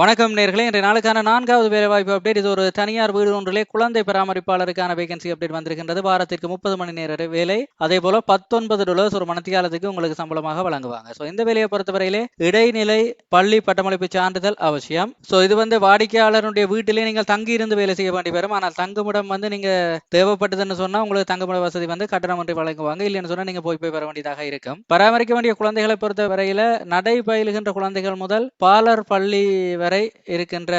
வணக்கம் நேர்களே இன்றைய நாளுக்கான நான்காவது வேலைவாய்ப்பு அப்டேட் இது ஒரு தனியார் வீடு ஒன்றிலே குழந்தை பராமரிப்பாளருக்கான வேகன்சி அப்டேட் வந்திருக்கின்றது. வாரத்திற்கு முப்பது மணி நேர வேலை. அதே போல பத்தொன்பது டாலர்ஸ் ஒரு மனத்தியாலத்துக்கு உங்களுக்கு சம்பளமாக வழங்குவாங்க. ஸோ இந்த வேலையை பொறுத்தவரையிலே இடைநிலை பள்ளி பட்டமளிப்பு சான்றிதழ் அவசியம். ஸோ இது வந்து வாடிக்கையாளருடைய வீட்டிலே நீங்கள் தங்கி இருந்து வேலை செய்ய வேண்டி வரும். ஆனால் தங்குமிடம் வந்து நீங்க தேவைப்பட்டதுன்னு சொன்னா உங்களுக்கு தங்குமிட வசதி வந்து கட்டணம் ஒன்றை வழங்குவாங்க. இல்லைன்னு சொன்னா நீங்க போய் போய் வர வேண்டியதாக இருக்கும். பராமரிக்க வேண்டிய குழந்தைகளை பொறுத்த வரையில நடை பயிலுகின்ற குழந்தைகள் முதல் பாலர் பள்ளி வரை இருக்கின்ற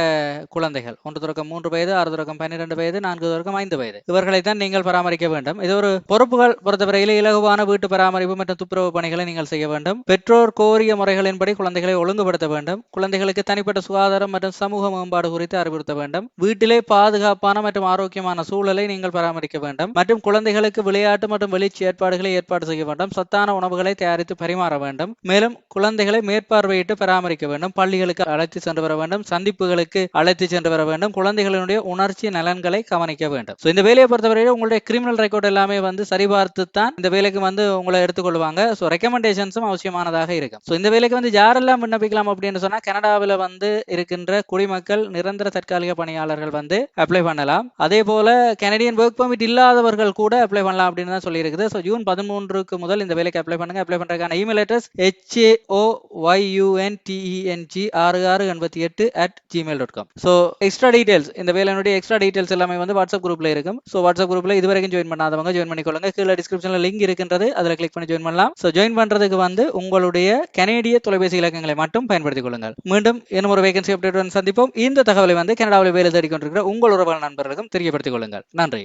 குழந்தைகள். ஒன்று தொடக்கம் மூன்று வயது ஆறு தொடக்கம் பன்னிரண்டு வயது நான்கு தொடக்கம் ஐந்து வயது. இவர்களை தான் நீங்கள் பராமரிக்க வேண்டும். இது ஒரு பொறுப்புகள் பொறுத்தவரையில் இலகுவான வீட்டு பராமரிப்பு மற்றும் துப்புரவு பணிகளை நீங்கள் செய்ய வேண்டும். பெற்றோர் கோரிய முறைகளின்படி குழந்தைகளை ஒழுங்குபடுத்த வேண்டும். குழந்தைகளுக்கு தனிப்பட்ட சுகாதாரம் மற்றும் சமூக மேம்பாடு குறித்து அறிவுறுத்த வேண்டும். வீட்டிலே பாதுகாப்பான மற்றும் ஆரோக்கியமான சூழலை நீங்கள் பராமரிக்க வேண்டும். மற்றும் குழந்தைகளுக்கு விளையாட்டு மற்றும் வெளிச்சி ஏற்பாடுகளை ஏற்பாடு செய்ய வேண்டும். சத்தான உணவுகளை தயாரித்து பரிமாற வேண்டும். மேலும் குழந்தைகளை மேற்பார்வையிட்டு பராமரிக்க வேண்டும். பள்ளிகளுக்கு அழைத்து சென்று வர வேண்டும் சந்திப்புகளுக்கு அழைத்து சென்று வர வேண்டும் குழந்தைகளுடைய உணர்ச்சி நலன்களை கவனிக்க வேண்டும். ஸோ இந்த வேலையை பொறுத்தவரையில் உங்களுடைய கிரிமினல் ரெக்கார்டு எல்லாமே வந்து சரிபார்த்து தான் இந்த வேலைக்கு வந்து உங்களை எடுத்துக்கொள்வாங்க. ஸோ ரெக்கமெண்டேஷன்ஸும் அவசியமானதாக இருக்கும். ஸோ இந்த வேலைக்கு வந்து யாரெல்லாம் விண்ணப்பிக்கலாம் அப்படின்னு சொன்னா கனடாவில் வந்து இருக்கின்ற குடிமக்கள் நிரந்தர தற்காலிக பணியாளர்கள் வந்து அப்ளை பண்ணலாம். அதே போல கனடியன் ஒர்க் பர்மிட் இல்லாதவர்கள் கூட அப்ளை பண்ணலாம் அப்படின்னு தான் சொல்லியிருக்குது. ஸோ ஜூன் பதிமூன்றுக்கு முதல் இந்த வேலைக்கு அப்ளை பண்ணுங்க. அப்ளை பண்றதுக்கான இமெயில் அட்ரஸ் ஹெச்ஏஓ ஒய்யூஎன் டிஇஎன்ஜி ஆறு ஆறு எண்பத்தி எட்டு at Gmail dot com so extra details இந்த வேலையினுடைய எக்ஸ்ட்ரா டீடைல்ஸ் எல்லாமே வந்து வாட்ஸ்அப் குரூப்ல இருக்கும். ஸோ வாட்ஸ்அப் குரூப்ல இது வரைக்கும் ஜாயின் பண்ணாதவங்க ஜாயின் பண்ணிக்கொள்ளுங்க. கீழே டிஸ்கிரிப்ஷன்ல லிங்க் இருக்கின்றது. அதில் கிளிக் பண்ணி ஜாயின் பண்ணலாம். ஸோ ஜாயின் பண்றதுக்கு வந்து உங்களுடைய கனேடிய தொலைபேசி இலக்கங்களை மட்டும் பயன்படுத்திக் கொள்ளுங்கள். மீண்டும் இன்னும் ஒரு வேகன்சி அப்டேட்டுடன் சந்திப்போம். இந்த தகவலை வந்து கனடாவில் வேலை தேடிக்கொண்டிருக்கிற உங்கள் உறவுகள் நண்பர்களுக்கும் தெரியப்படுத்திக் கொள்ளுங்கள். நன்றி.